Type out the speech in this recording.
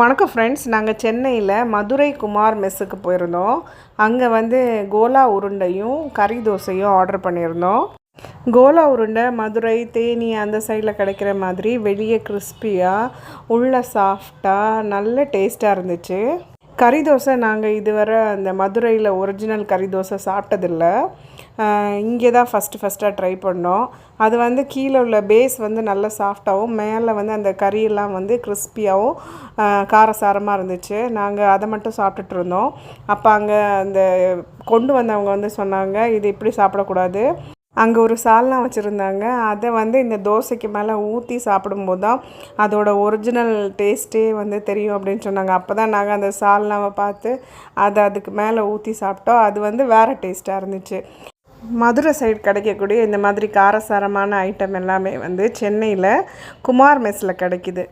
வணக்கம் ஃப்ரெண்ட்ஸ் நாங்கள் சென்னையில் மதுரை குமார் மெஸ்ஸுக்கு போயிருந்தோம். அங்கே வந்து கோலா உருண்டையும் கறி தோசையும் ஆர்டர் பண்ணியிருந்தோம். கோலா உருண்டை மதுரை தேனி அந்த சைடில் கிடைக்கிற மாதிரி வெளியே கிறிஸ்பியாக உள்ள சாஃப்டாக நல்ல டேஸ்ட்டாக இருந்துச்சு. கறி தோசை நாங்கள் இதுவரை அந்த மதுரையில் ஒரிஜினல் கறி தோசை சாப்பிட்டதில்ல. இங்கே தான் ஃபஸ்ட்டு ஃபஸ்ட்டாக ட்ரை பண்ணோம். அது வந்து கீழே உள்ள பேஸ் வந்து நல்லா சாஃப்டாகவும் மேலே வந்து அந்த கறியெல்லாம் வந்து கிறிஸ்பியாகவும் காரசாரமாக இருந்துச்சு. நாங்கள் அதை மட்டும் சாப்பிட்டுட்டு இருந்தோம். அப்போ அங்கே அந்த கொண்டு வந்தவங்க வந்து சொன்னாங்க இது இப்படி சாப்பிடக்கூடாது. அங்கே ஒரு சால்னா வச்சுருந்தாங்க. அதை வந்து இந்த தோசைக்கு மேலே ஊற்றி சாப்பிடும்போது தான் அதோட ஒரிஜினல் டேஸ்ட்டே வந்து தெரியும் அப்படின்னு சொன்னாங்க. அப்போ தான் நாங்கள் அந்த சால்னாவை பார்த்து அதை அதுக்கு மேலே ஊற்றி சாப்பிட்டோம். அது வந்து வேறு டேஸ்ட்டாக இருந்துச்சு. மதுரை சைடு கிடைக்கக்கூடிய இந்த மாதிரி காரசாரமான ஐட்டம் எல்லாமே வந்து சென்னையில் குமார் மெஸ்ஸில் கிடைக்கிது.